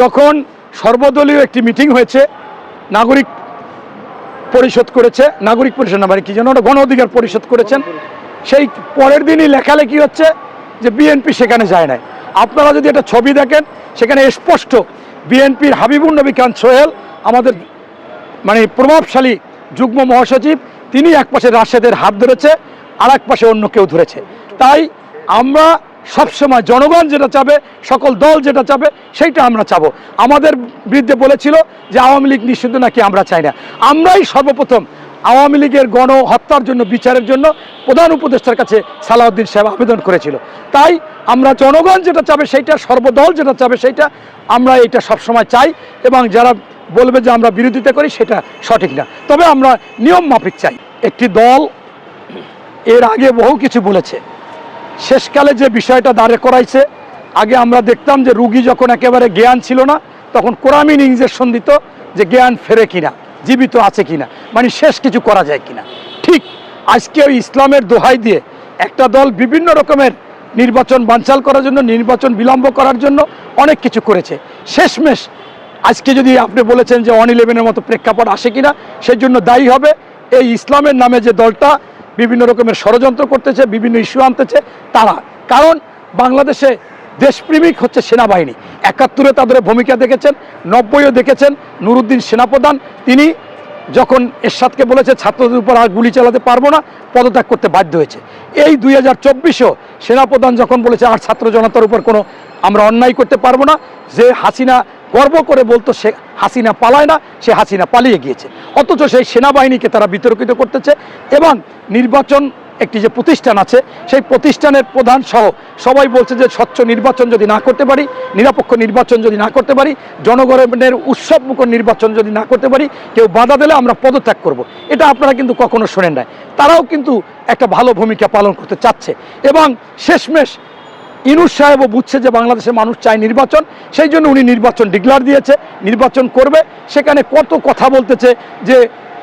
যখন সর্বদলীয় একটি মিটিং হয়েছে, নাগরিক পরিষদ করেছে, নাগরিক পরিষদ না মানে কি যেন গণ অধিকার পরিষদ করেছেন, সেই পরের দিনই লেখালেখি হচ্ছে যে বিএনপি সেখানে যায় নাই। আপনারা যদি একটা ছবি দেখেন, সেখানে স্পষ্ট বিএনপির হাবিবুর নবী খান সোহেল, আমাদের মানে প্রভাবশালী যুগ্ম মহাসচিব, তিনি এক পাশে রাশেদের হাত ধরেছে আর এক পাশে অন্য কেউ ধরেছে। তাই আমরা সবসময় জনগণ যেটা চাবে, সকল দল যেটা চাবে, সেইটা আমরা চাবো। আমাদের বিরুদ্ধে বলেছিল যে আওয়ামী লীগ নিষিদ্ধ নাকি আমরা চাই না। আমরাই সর্বপ্রথম আওয়ামী লীগের গণহত্যার জন্য, বিচারের জন্য প্রধান উপদেষ্টার কাছে সালাউদ্দিন সাহেব আবেদন করেছিল। তাই আমরা জনগণ যেটা চাবে, সেইটা, সর্বদল যেটা চাবে, সেইটা আমরা এটা সবসময় চাই এবং যারা বলবে যে আমরা বিরোধিতা করি, সেটা সঠিক না। তবে আমরা নিয়ম মাফিক চাই। একটি দল এর আগে বহু কিছু বলেছে। শেষকালে যে বিষয়টা দাঁড়ে করাইছে, আগে আমরা দেখতাম যে রুগী যখন একেবারে জ্ঞান ছিল না, তখন কোরামিন ইঞ্জেকশন দিত যে জ্ঞান ফেরে কিনা, জীবিত আছে কিনা মানে শেষ কিছু করা যায় কিনা। ঠিক আজকে ওই ইসলামের দোহাই দিয়ে একটা দল বিভিন্ন রকমের নির্বাচন বানচাল করার জন্য, নির্বাচন বিলম্ব করার জন্য অনেক কিছু করেছে। শেষমেশ আজকে যদি আপনি বলেছেন যে ওয়ান ইলেভেনের মতো প্রেক্ষাপট আসে কিনা সেই জন্য দায়ী হবে। এই ইসলামের নামে যে দলটা বিভিন্ন রকমের ষড়যন্ত্র করতেছে, বিভিন্ন ইস্যু আনতেছে, তারা। কারণ বাংলাদেশে দেশপ্রেমিক হচ্ছে সেনাবাহিনী। একাত্তরে তাদের ভূমিকা দেখেছেন, নব্বইও দেখেছেন নুরুদ্দিন সেনাপ্রধান। তিনি যখন এরশাদকে বলেছে, ছাত্রদের উপর আর গুলি চালাতে পারব না, পদত্যাগ করতে বাধ্য হয়েছে। এই দুই হাজার চব্বিশেও সেনাপ্রধান যখন বলেছে, আর ছাত্র জনতার উপর কোনো আমরা অন্যায় করতে পারব না, যে হাসিনা গর্ব করে বলতো, সে হাসিনা পালায় না, সে হাসিনা পালিয়ে গিয়েছে। অথচ সেই সেনাবাহিনীকে তারা বিতর্কিত করতেছে এবং নির্বাচন একটি যে প্রতিষ্ঠান আছে, সেই প্রতিষ্ঠানের প্রধান সহ সবাই বলছে যে, স্বচ্ছ নির্বাচন যদি না করতে পারি, নিরপেক্ষ নির্বাচন যদি না করতে পারি, জনগণের উৎসবমুখর নির্বাচন যদি না করতে পারি, কেউ বাধা দিলে আমরা পদত্যাগ করব। এটা আপনারা কিন্তু কখনো শোনেন নাই। তারাও কিন্তু একটা ভালো ভূমিকা পালন করতে চাচ্ছে। এবং শেষমেশ ইনুস সাহেবও বুঝছে যে বাংলাদেশের মানুষ চায় নির্বাচন, সেই জন্য উনি নির্বাচন ডিক্লার দিয়েছে, নির্বাচন করবে। সেখানে কত কথা বলতেছে যে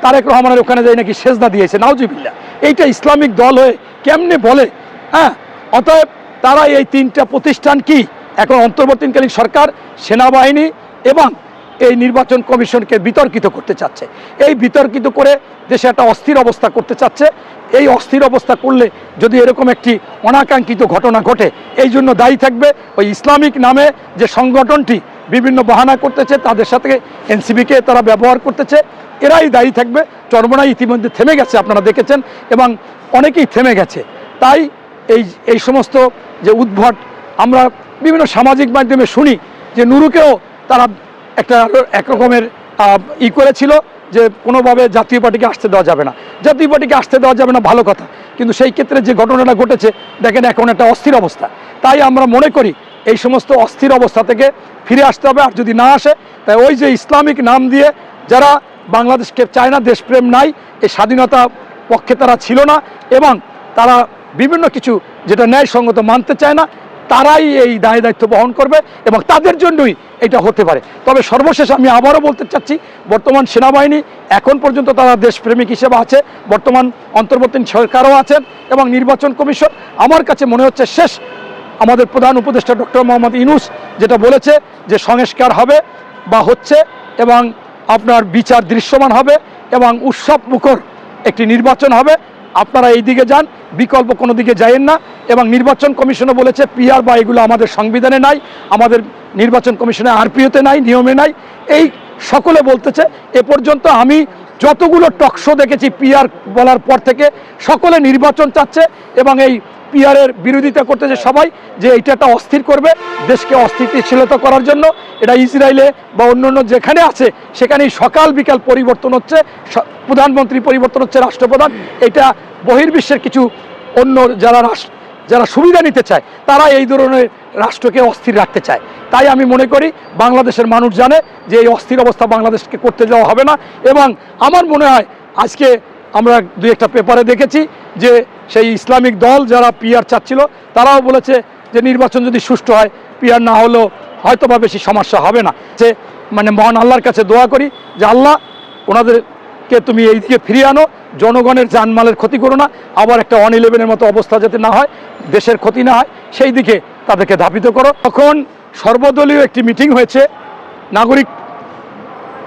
তারেক রহমানের ওখানে যাই নাকি সেজদা দিয়েছে নাওজিবিল্লা এইটা ইসলামিক দল হয়ে কেমনে বলে? হ্যাঁ? অতএব তারা এই তিনটা প্রতিষ্ঠান কি? এখন অন্তর্বর্তীকালীন সরকার, সেনাবাহিনী এবং এই নির্বাচন কমিশনকে বিতর্কিত করতে চাচ্ছে। এই বিতর্কিত করে দেশে একটা অস্থির অবস্থা করতে চাচ্ছে। এই অস্থির অবস্থা করলে যদি এরকম একটি অনাকাঙ্ক্ষিত ঘটনা ঘটে, এই জন্য দায়ী থাকবে ওই ইসলামিক নামে যে সংগঠনটি বিভিন্ন বাহানা করতেছে, তাদের সাথে এনসিবিকে তারা ব্যবহার করতেছে। এরাই দায়ী থাকবে। চরমনাই ইতিমধ্যে থেমে গেছে, আপনারা দেখেছেন, এবং অনেকেই থেমে গেছে। তাই এই এই সমস্ত যে উদ্ভট আমরা বিভিন্ন সামাজিক মাধ্যমে শুনি যে নুরুকেও তারা একটা একরকমের ই করেছিল যে কোনোভাবে জাতীয় পার্টিকে আসতে দেওয়া যাবে না। জাতীয় পার্টিকে আসতে দেওয়া যাবে না, ভালো কথা। কিন্তু সেই ক্ষেত্রে যে ঘটনাটা ঘটেছে, দেখেন এখন একটা অস্থির অবস্থা। তাই আমরা মনে করি এই সমস্ত অস্থির অবস্থা থেকে ফিরে আসতে হবে, আর যদি না আসে, তাই ওই যে ইসলামিক নাম দিয়ে যারা বাংলাদেশকে চায় না দেশপ্রেম নাই, এই স্বাধীনতা পক্ষে তারা ছিল না, এবং তারা বিভিন্ন কিছু যেটা ন্যায়সঙ্গত মানতে চায় না তারাই এই দায় দায়িত্ব বহন করবে এবং তাদের জন্যই এটা হতে পারে। তবে সর্বশেষ আমি আবারও বলতে চাচ্ছি, বর্তমান সেনাবাহিনী এখন পর্যন্ত তারা দেশপ্রেমিক হিসেবে আছে, বর্তমান অন্তর্বর্তী সরকারও আছেন এবং নির্বাচন কমিশন। আমার কাছে মনে হচ্ছে শেষ আমাদের প্রধান উপদেষ্টা ডক্টর মোহাম্মদ ইনুস যেটা বলেছে যে সংস্কার হবে বা হচ্ছে এবং আপনার বিচার দৃশ্যমান হবে এবং উৎসব মুখর একটি নির্বাচন হবে। আপনারা এই দিকে যান, বিকল্প কোনো দিকে যাইয়েন না এবং নির্বাচন কমিশনও বলেছে পিআর বা এগুলো আমাদের সংবিধানে নাই, আমাদের নির্বাচন কমিশনে আরপিওতে নাই, নিয়মে নাই। এই সকলে বলতেছে, এ পর্যন্ত আমি যতগুলো টকশো দেখেছি পিয়ার বলার পর থেকে, সকলে নির্বাচন চাচ্ছে এবং এই পিআরের বিরোধিতা করতেছে সবাই যে এটা একটা অস্থির করবে দেশকে অস্থিতিশীলতা করার জন্য। এটা ইসরায়েলে বা অন্য অন্য যেখানে আছে, সেখানেই সকাল বিকাল পরিবর্তন হচ্ছে প্রধানমন্ত্রী পরিবর্তন হচ্ছে রাষ্ট্রপ্রধান। এটা বহির্বিশ্বের কিছু অন্য যারা রাষ্ট্র, যারা সুবিধা নিতে চায়, তারা এই ধরনের রাষ্ট্রকে অস্থির রাখতে চায়। তাই আমি মনে করি বাংলাদেশের মানুষ জানে যে এই অস্থির অবস্থা বাংলাদেশকে করতে দেওয়া হবে না এবং আমার মনে হয় আজকে আমরা দু একটা পেপারে দেখেছি যে সেই ইসলামিক দল যারা পিয়ার চাচ্ছিল, তারাও বলেছে যে নির্বাচন যদি সুষ্ঠু হয় পিয়ার না হলেও হয়তো বা বেশি সমস্যা হবে না। যে মানে মহান আল্লাহর কাছে দোয়া করি যে আল্লাহ ওনাদেরকে তুমি এই দিকে ফিরিয়ে আনো, জনগণের জানমালের ক্ষতি করো না, আবার একটা ওয়ান ইলেভেনের মতো অবস্থা যাতে না হয়, দেশের ক্ষতি না হয়, সেই দিকে তাদেরকে ধাবিত করো। তখন সর্বদলীয় একটি মিটিং হয়েছে, নাগরিক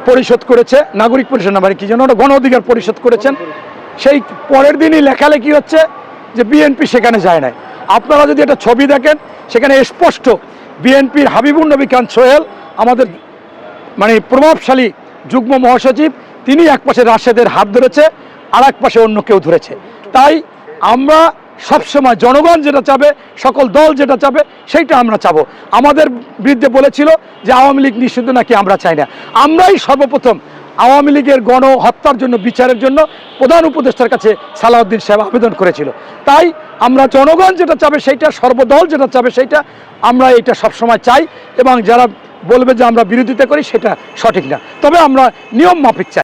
পরিশোধ করেছে। নাগরিক পরিষদ না মানে কি যেন ওটা গণ অধিকার পরিশোধ করেছেন। সেই পরের দিনই লেখালেখি হচ্ছে যে বিএনপি সেখানে যায় নাই। আপনারা যদি একটা ছবি দেখেন, সেখানে স্পষ্ট বিএনপির হাবিবুর নবী সোহেল, আমাদের মানে প্রভাবশালী যুগ্ম মহাসচিব, তিনি এক পাশে রাশেদের হাত ধরেছে আর এক পাশে অন্য কেউ ধরেছে। তাই আমরা সবসময় জনগণ যেটা চাবে, সকল দল যেটা চাবে, সেইটা আমরা চাবো। আমাদের বিরুদ্ধে বলেছিল যে আওয়ামী লীগ নিষিদ্ধ নাকি আমরা চাই না। আমরাই সর্বপ্রথম আওয়ামী লীগের গণহত্যার জন্য, বিচারের জন্য প্রধান উপদেষ্টার কাছে সালাউদ্দিন সাহেব আবেদন করেছিল। তাই আমরা জনগণ যেটা চাবে সেইটা, সর্বদল যেটা চাবে সেইটা, আমরা এটা সবসময় চাই এবং যারা বলবে যে আমরা বিরোধিতা করি, সেটা সঠিক না। তবে আমরা নিয়ম মাফিক চাই।